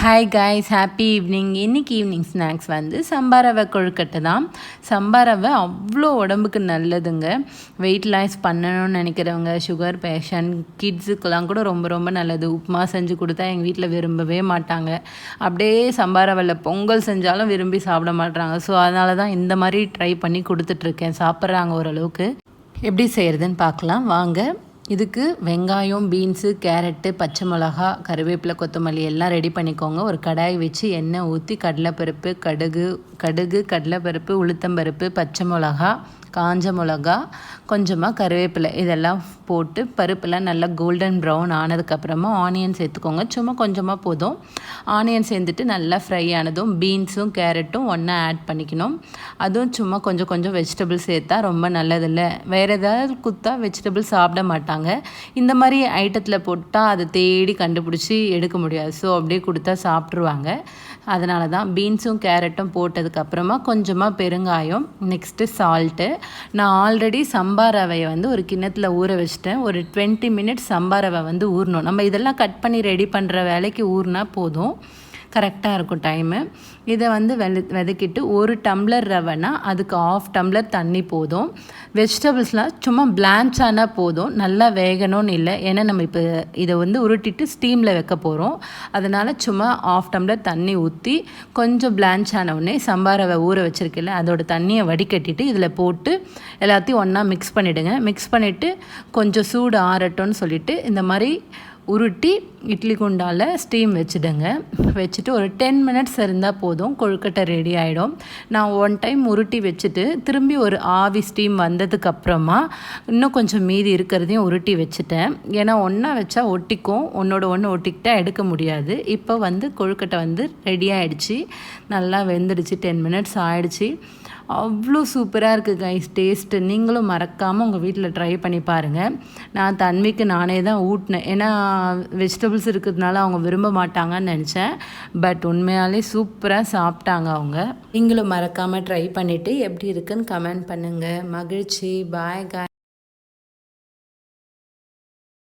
Hi guys happy evening இன்றைக்கி evening snacks வந்து சம்பாரவை கொழுக்கட்டை தான். சம்பாரவை அவ்வளோ உடம்புக்கு நல்லதுங்க. வெயிட் லாஸ் பண்ணணும்னு நினைக்கிறவங்க சுகர் பேஷண்ட் கிட்ஸுக்கெல்லாம் கூட ரொம்ப ரொம்ப நல்லது. உப்புமா செஞ்சு கொடுத்தா எங்கள் வீட்டில் விரும்பவே மாட்டாங்க. அப்படியே சம்பாரவையில் பொங்கல் செஞ்சாலும் விரும்பி சாப்பிட மாட்டாங்க ஸோ அதனால தான் இந்த மாதிரி ட்ரை பண்ணி கொடுத்துட்ருக்கேன் சாப்பிட்றாங்க ஓரளவுக்கு. எப்படி செய்கிறதுன்னு பார்க்கலாம். வாங்க. இதுக்கு வெங்காயம் பீன்ஸு கேரட்டு பச்சை மிளகா கருவேப்பிலை கொத்தமல்லி எல்லாம் ரெடி பண்ணிக்கோங்க. ஒரு கடாய் வச்சு எண்ணெய் ஊற்றி கடலைப்பருப்பு கடுகு கடுகு கடலைப்பருப்பு உளுத்தம்பருப்பு பச்சை மிளகா காஞ்ச மிளகா கொஞ்சமாக கருவேப்பிலை. இதெல்லாம் போட்டு பருப்பெல்லாம் நல்லா கோல்டன் ப்ரௌன் ஆனதுக்கப்புறமா ஆனியன் சேர்த்துக்கோங்க. சும்மா கொஞ்சமாக போதும். ஆனியன் சேர்ந்துட்டு நல்லா ஃப்ரை ஆனதும் பீன்ஸும் கேரட்டும் ஒன்றா ஆட் பண்ணிக்கணும். அதுவும் சும்மா கொஞ்சம் கொஞ்சம் வெஜிடபிள்ஸ் சேர்த்தா ரொம்ப நல்லதில்ல. வேறு ஏதாவது குத்தா வெஜிடபிள்ஸ் சாப்பிட மாட்டாங்க. இந்த மாதிரி ஐட்டத்தில் போட்டால் அதை தேடி கண்டுபிடிச்சி எடுக்க முடியாது. ஸோ அப்படியே கொடுத்தா சாப்பிட்ருவாங்க அதனால தான் பீன்ஸும் கேரட்டும் போட்டதுக்கப்புறமா கொஞ்சமாக பெருங்காயம் நெக்ஸ்ட்டு சால்ட்டு நான் ஆல்ரெடி சம்பா ரவையை வந்து ஒரு கிண்ணத்தில் ஊற வச்சு வச்சுட்டேன். ஒரு டுவெண்ட்டி மினிட்ஸ் சம்பாரவை வந்து ஊறணும். நம்ம இதெல்லாம் கட் பண்ணி ரெடி பண்ணுற வேலைக்கு ஊறினா போதும். கரெக்டாக இருக்கும் டைமு இதை வந்து வெத வெதக்கிட்டு ஒரு டம்ளர் ரவைனா அதுக்கு ஆஃப் டம்ளர் தண்ணி போதும். வெஜிடபிள்ஸ்லாம் சும்மா பிளான்ச் ஆனால் போதும். நல்லா வேகணும்னு இல்லை. ஏன்னா நம்ம இப்போ இதை வந்து உருட்டிட்டு ஸ்டீமில் வைக்க போகிறோம் அதனால் சும்மா ஆஃப் டம்ளர் தண்ணி ஊற்றி கொஞ்சம் பிளான்ச் ஆனவுடனே சம்பா ரவை ஊற வச்சுருக்கில்ல அதோட தண்ணியை வடிகட்டிட்டு இதில் போட்டு எல்லாத்தையும் ஒன்றா மிக்ஸ் பண்ணிவிடுங்க மிக்ஸ் பண்ணிவிட்டு கொஞ்சம் சூடு ஆறட்டும்னு சொல்லிவிட்டு இந்த மாதிரி உருட்டி இட்லி குண்டால் ஸ்டீம் வச்சுடுங்க. வச்சுட்டு ஒரு டென் மினிட்ஸ் இருந்தால் போதும். கொழுக்கட்டை ரெடி ஆகிடும் நான் ஒன் டைம் உருட்டி வச்சுட்டு திரும்பி ஒரு ஆவி ஸ்டீம் வந்ததுக்கப்புறமா இன்னும் கொஞ்சம் மீதி இருக்கிறதையும் உருட்டி வச்சுட்டேன். ஏன்னா ஒன்றா வச்சா ஒட்டிக்கும். ஒன்றோட ஒன்று ஒட்டிக்கிட்டா எடுக்க முடியாது. இப்போ வந்து கொழுக்கட்டை வந்து ரெடி ஆகிடுச்சு நல்லா வெந்துடுச்சு. டென் மினிட்ஸ் ஆகிடுச்சு அவ்வளோ சூப்பராக இருக்குது கைஸ் டேஸ்ட்டு நீங்களும் மறக்காமல் உங்கள் வீட்டில் ட்ரை பண்ணி பாருங்கள் நான் தன்மைக்கு நானே தான் ஊட்டினேன். ஏன்னா வெஜிடபிள்ஸ் இருக்கிறதுனால அவங்க விரும்ப மாட்டாங்கன்னு நினச்சேன். பட் உண்மையாலே சூப்பராக சாப்பிட்டாங்க அவங்க. நீங்களும் மறக்காமல் ட்ரை பண்ணிவிட்டு எப்படி இருக்குன்னு கமெண்ட் பண்ணுங்கள் மகிழ்ச்சி. பாய் காய்